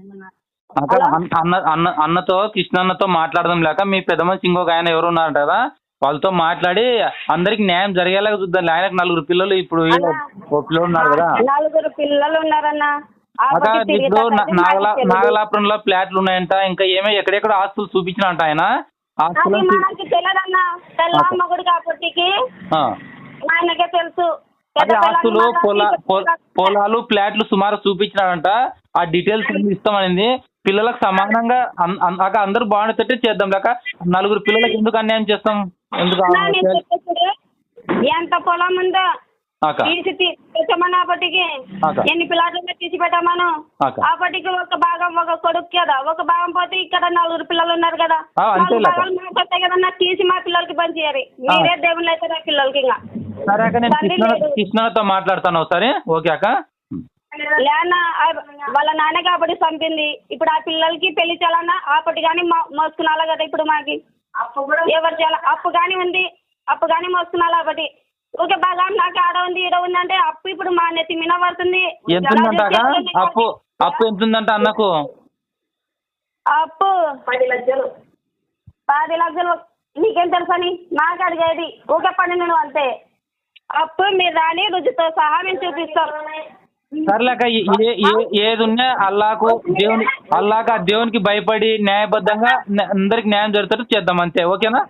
అన్న అన్న- అన్న అన్నతో కృష్ణ అన్నతో మాట్లాడదాం లేక మీ పెద్ద మనిషి ఇంకొక ఆయన ఎవరు ఉన్నారు కదా వాళ్ళతో మాట్లాడి అందరికి న్యాయం జరిగేలాగా చూద్దాం. ఆయనకు నలుగురు పిల్లలు ఇప్పుడు పిల్లలు ఉన్నారు కదా. నలుగురు పిల్లలు ఉన్నారన్నా. ఇప్పుడు నాగలా. నాగలాపురంలో ఫ్లాట్లు ఉన్నాయంట. ఇంకా ఏమో ఎక్కడెక్కడ ఆస్తులు చూపించినంట ఆయన. ఆస్తులు. ఆయనకే తెలుసు. ఆస్తులు పొలాలు ఫ్లాట్లు సుమారు చూపించినాడంట ఆ డీటెయిల్స్ అన్ని ఇస్తామనింది పిల్లలకు సమానంగా అక్క అందరూ బాగుండేటట్టే చేద్దాం లేక నలుగురు పిల్లలకి ఎందుకు అన్యాయం చేస్తాం? ఎందుకు ఎంత పొలం ఉందో తీసి అక్క. ఎన్ని పిల్లలు తీసి పెట్టమను. అప్పటికి ఒక భాగం ఒక కొడుకు కదా. ఒక భాగం పోతే ఇక్కడ నలుగురు పిల్లలు ఉన్నారు కదా. కదన్నా తీసి మా పిల్లలకి పంచేయాలి మీరే దేవుళ్ళు అయితే నా పిల్లలకి ఇంకా. సరే అక్క నేను. కృష్ణతో మాట్లాడతాను ఒకసారి. ఓకే అక్క. లేనా వాళ్ళ నాన్న కాబట్టి చంపింది. ఇప్పుడు ఆ పిల్లలకి పెళ్ళి చేయాలన్నా అప్పటి కానీ మోసుకున్నాలా కదా ఇప్పుడు మాకి? ఎవరు చేయాలి? అప్పు కానీ ఉంది. అప్పు కానీ మోసుకున్నాలా కాబట్టి. ఓకే బాగా నాకు ఆడ ఉంది ఈడ ఉంది అంటే అప్పు ఇప్పుడు మా నెత్తి మీద పడుతుంది. అప్పు అప్పు ఎంత ఉందంట అన్నకు? అప్పు. పది లక్షలు. పది లక్షలు. నీకేం తెలుసని నాకు అడిగేది. ఊకే పన్నెండు అంతే. అప్పు మీరు రాని రుచితో సహా మేము చూపిస్తాం. సర్లేక ఏది ఉన్నా అల్లాకు దేవుని అల్లాక దేవునికి భయపడి న్యాయబద్ధంగా అందరికి న్యాయం జరుగుతారు చేద్దాం అంతే. ఓకేనా?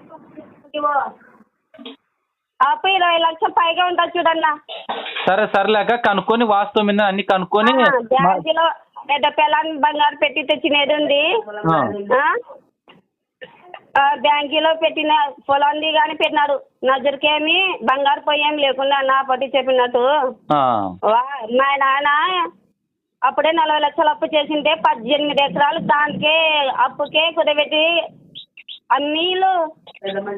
ఇరవై లక్షలు పైగా ఉంటుంది చూడన్నా. సరే సర్లేక కనుక్కొని వాస్తవం మీద అన్ని కనుక్కొని పెద్ద పిల్లని బంగారు పెట్టి తెచ్చినది ఉంది. బ్యాంకులో పెట్టిన పొలంది కానీ పెట్టినాడు నజరుకేమి బంగారు పొయ్యేం లేకుండా నా పట్టి చెప్పినట్టు. ఆ. వా, మా నాన్న అప్పుడే నలభై లక్షలు అప్పు చేసింటే పద్దెనిమిది ఎకరాలు దానికే అప్పుకే కుదబెట్టి అన్నీళ్ళు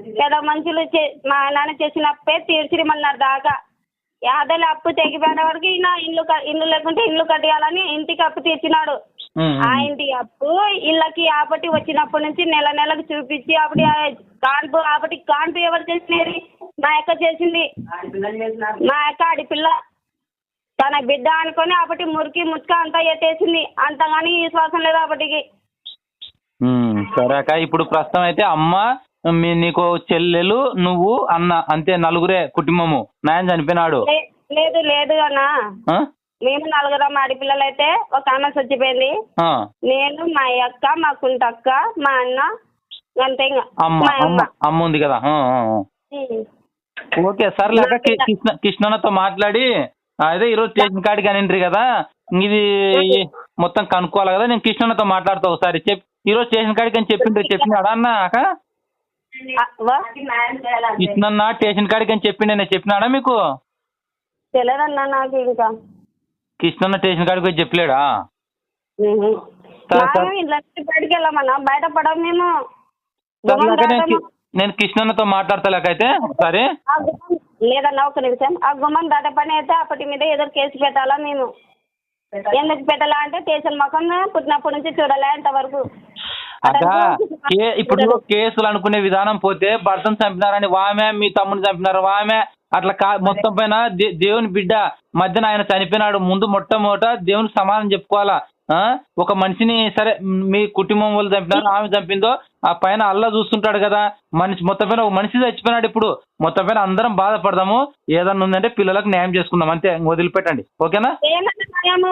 పెద్ద మనుషులు చే- మా నాన్న చేసిన అప్పే తీర్చిరమన్నారు దాకా. యాదలు అప్పు తెగిపోయిన వరకు ఈయన ఇల్లు క- ఇల్లు లేకుంటే ఇల్లు కట్టేయాలని ఇంటికి అప్పు తీర్చినాడు. ఉమ్, ఆ. ఉమ్. ఇంటి అప్పు ఇళ్ళకి ఆపటి వచ్చినప్పటి నుంచి నెల నెలకు చూపించి అప్పుడు ఆ కాన్పు ఆపటి కాన్పు ఎవరు చేసినది మా అక్క చేసింది. మా అక్క ఆడిపిల్ల తన బిడ్డ అనుకొని అప్పటి మురికి ముచ్చుక అంతా ఎత్తేసింది. అంతగాని విశ్వాసం లేదు అప్పటికి సరే అక్క. ఇప్పుడు ప్రస్తుతం అయితే అమ్మ మీ నీకు చెల్లెలు నువ్వు అన్న అంతే నలుగురే కుటుంబము. నాయన చనిపోయినాడు. లేదు లేదు అన్న? మేము నలుగురం ఆడపిల్లలు అయితే ఒక ఆమె చచ్చిపోయింది. నేను మా అక్క మా కుంటక్క మా అన్న అంతే ఇంకా అమ్మ మా అమ్మ. అమ్మ అమ్మ ఉంది కదా. ఓకే సర్లే అక్క కృష్ణ కృష్ణన్నతో మాట్లాడి అదే ఈరోజు స్టేషన్ కాడికి అని కదా. ఇది మొత్తం కనుక్కోవాలి కదా. నేను కృష్ణన్నతో మాట్లాడతా ఒకసారి. చెప్ ఈరోజు స్టేషన్ కాడికి అని చెప్పిండ్రు చెప్పినాడా అన్న అక్క? కృష్ణన్న స్టేషన్ కాడికి అని చెప్పిండే చెప్పినాడా మీకు? తెలియదన్నా నాకు ఇంకా. కృష్ణన్న స్టేషన్ కాడికి వచ్చి చెప్పలేడా. సరే, మేము. ఇంట్లో నుంచి బయటికి వెళ్ళమన్నా? బయట పడం మేము. గుమ్మం నేను దాటము. కి- నేను కృష్ణన్నతో మాట్లాడతా లేకైతే ఒకసారి. ఆ గుమ్మం లేదన్నా ఒక నిమిషం. ఆ గుమ్మం దాట పని అయితే అప్పటి మీద ఏదో కేసు పెట్టాలా మేము. ఎందుకు పెట్టాలా అంటే స్టేషన్ ముఖం పుట్టినప్పటి నుంచి చూడాలి అంతవరకు. అదా కే ఇప్పుడు కేసులు అనుకునే విధానం పోతే భర్తను చంపినారని వామే మీ తమ్ముని చంపినారు వామే. అట్లా కా మొత్తం పైన దేవుని బిడ్డ మధ్యన ఆయన చనిపోయినాడు. ముందు మొట్టమొదట దేవునికి సమాధానం చెప్పుకోవాలా? ఆ? ఒక మనిషిని సరే మీ కుటుంబం వాళ్ళు చంపినారు ఆమె చంపిందో ఆ పైన అల్లా చూస్తుంటాడు కదా. మనిషి మొత్తం పైన ఒక మనిషి చచ్చిపోయినాడు ఇప్పుడు. మొత్తం పైన అందరం బాధపడదాము. ఏదన్నా ఉందంటే పిల్లలకు న్యాయం చేసుకుందాం. అంతే వదిలిపెట్టండి. ఓకేనా?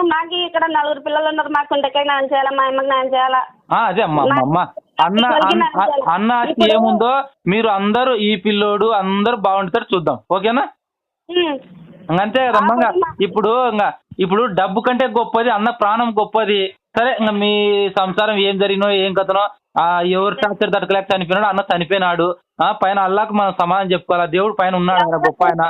మాకు ఇక్కడ నలుగురు పిల్లలు ఉన్నారు. మాకు న్యాయం చేయాలా? అదే అమ్మ, అమ్మ. అన్న అన్న- ఆస్తి ఏముందో మీరు అందరూ ఈ పిల్లోడు అందరూ బాగుంటారు చూద్దాం. ఓకేనా. అంతే కదమ్మా ఇప్పుడు ఇంకా ఇప్పుడు డబ్బు కంటే గొప్పది అన్న ప్రాణం గొప్పది. సరే ఇంకా మీ సంసారం ఏం జరిగినో ఏం కథనో ఆ ఎవరు టార్చర్ తట్టుకోలేక చనిపోయినాడు అన్న చనిపోయినాడు. ఆ పైన అల్లాకు మనం సమాధానం చెప్పుకోవాలా? దేవుడు పైన ఉన్నాడు ఆయన గొప్ప ఆయన?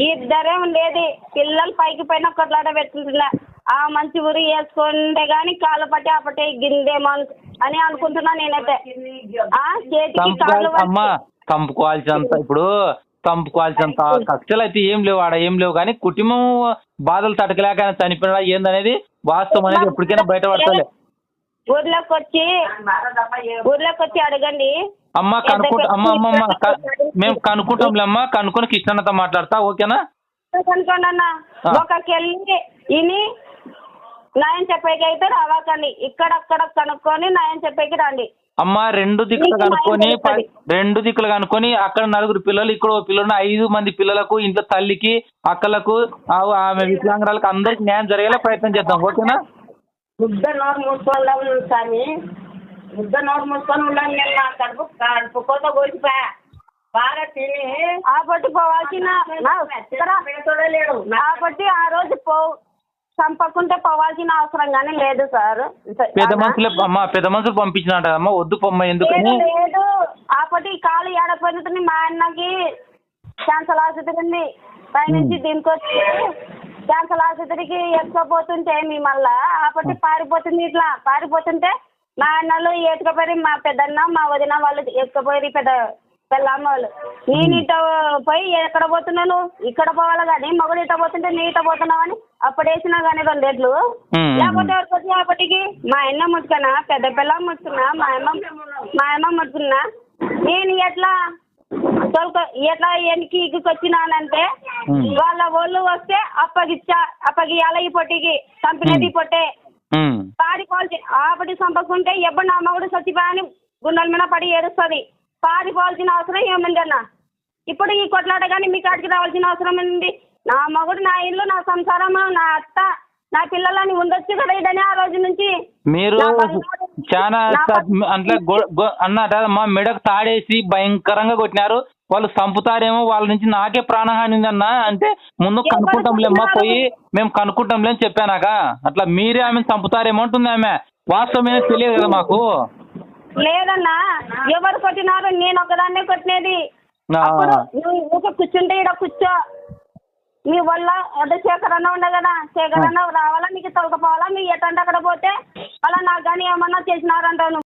ఇద్దరే ఉండేది పిల్లలు పైకి పైన కొట్లాట పెట్టుకుంటున్నా. ఆ మంచి ఊరి వేసుకుంటే గాని కాళ్ళు పట్టి అప్పటి గిందేమో అను- అని అనుకుంటున్నా నేనైతే. ఆ చేతికి కాళ్ళు అమ్మా చంపుకోవాల్సినంత ఇప్పుడు చంపుకోవాల్సినంత కక్షలు అయితే ఏం లేవు ఆడ ఏం లేవు. కానీ కుటుంబం బాధలు ఆయన చనిపోయినా ఏందనేది వాస్తవం అనేది ఎప్పటికైనా బయటపడతాలే. ఊర్లోకి వచ్చి ఊర్లోకి వచ్చి అడగండి. అమ్మ కనుక్కుంటా అమ్మ అమ్మ అమ్మ మేము కనుక్కుంటాంలే అమ్మ. కనుక్కొని కృష్ణన్నతో మాట్లాడతా ఓకేనా? అనుకోండి అన్న. ఒకకెళ్ళి ఇని న్యాయం చెప్పేకి అయితే రావాకండి. ఇక్కడక్కడ కనుక్కొని న్యాయం చెప్పేకి రండి. అమ్మ రెండు దిక్కులు మీకు కనుక్కొని ప- రెండు దిక్కులు కనుక్కొని అక్కడ నలుగురు పిల్లలు ఇక్కడ ఓ పిల్లలు ఐదు మంది పిల్లలకు ఇంట్లో తల్లికి అక్కలకు ఆ- ఆమె వికలాంగురాలకు అందరికి న్యాయం జరిగేలా ప్రయత్నం చేద్దాం. ఓకేనా? ముద్ద నోరు మూసుకొని ఉన్నాను స్వామి. ముద్ద నోరు మూసుకొని ఉన్నాను నేను నా కడుపు కడుపు కోత కోసిపా బాగా తిని కాబట్టి పోవాల్సిన నా ఇక్కడ కాబట్టి ఆ రోజు పో చంపకుంటే పోవాల్సిన అవసరం కానీ లేదు సార్. పెద్ద మనుషులే అమ్మ పెద్ద మనుషులు పంపించినట అమ్మ వద్దు పొమ్మ ఎందుకని లేదు ఆపటి కాలు ఏడకపోయినట్టు మా అన్నకి క్యాన్సర్ ఆసుపత్రి పైనుంచి దీనికి వచ్చి క్యాన్సర్ ఆసుపత్రికి ఎత్తుకపోతుంటే మీ మళ్ళా ఆపటి పారిపోతుంది ఇట్లా. పారిపోతుంటే మా అన్నలు ఎత్తుకపోయి మా పెద్దన్న మా వదిన వాళ్ళు ఎత్తుకపోయి పెద్ద పెళ్ళమ్మ వాళ్ళు. నేను ఇట పోయి ఎక్కడ పోతున్నాను? ఇక్కడ పోవాలి కానీ మగుడు ఇట పోతుంటే నీ ఇట పోతున్నావు అని అప్పుడేసినా కానీ రెండేట్లు మ్మ్. లేకపోతే ఎవరికి వచ్చి అప్పటికి మా అన్న ముట్టుకున్నా పెద్ద పిల్ల ముట్టుకున్నా మా అమ్మ మా అమ్మ ముట్టుకున్నా. నేను ఎట్లా తోలుకో ఎట్లా ఎనికి వచ్చినానంటే మ్మ్. వాళ్ళ ఒళ్ళు వస్తే అప్పగిచ్చా అప్పగియాల ఈ పొట్టికి కంపెనీ పొట్టే. ఉమ్. పారిపోవాల్సి ఆపటి చంపకుంటే ఎప్పుడు నా మగుడు చచ్చిపోయాని గుండెల మీద పడి ఏడుస్తుంది. పారిపోవాల్సిన అవసరం ఏముందన్న ఇప్పుడు ఈ కొట్లాట కానీ మీ కాడికి రావాల్సిన అవసరం ఏంది? నా మగుడు నా ఇల్లు నా సంసారం నా అత్త నా పిల్లలని ఉండొచ్చు కదా ఇదని ఆ రోజు నుంచి మీరు నా చాలా నా అంటే అన్నట మా మెడకు తాడేసి భయంకరంగా కొట్టినారు. వాళ్ళు చంపుతారేమో వాళ్ళ నుంచి నాకే ప్రాణహాని ఉందన్న అంటే ముందు ఎవరు కనుక్కుంటాంలేమ్మా చంపినారు? పోయి మేము కనుక్కుంటాంలే అని చెప్పానాక. అట్లా మీరే ఆమెను చంపుతారేమో అంటుంది ఆమె. వాస్తవమే తెలియదు కదా మాకు. లేదన్నా ఎవరు కొట్టినారు నేను ఒకదాన్నే కొట్టినది. ఆ. అప్పుడు నువ్వు ఊరికే కూర్చుంటే ఇక్కడ కూర్చో. నీ వల్ల అంటే శేఖర్ అన్న ఉండే కదా శేఖర్ అన్న రావాలా మీకు తొలకపోవాలా మీరు ఎటంటే అక్కడ పోతే అలా నాకు కానీ ఏమన్నా చేసినారంటావు నువ్వు?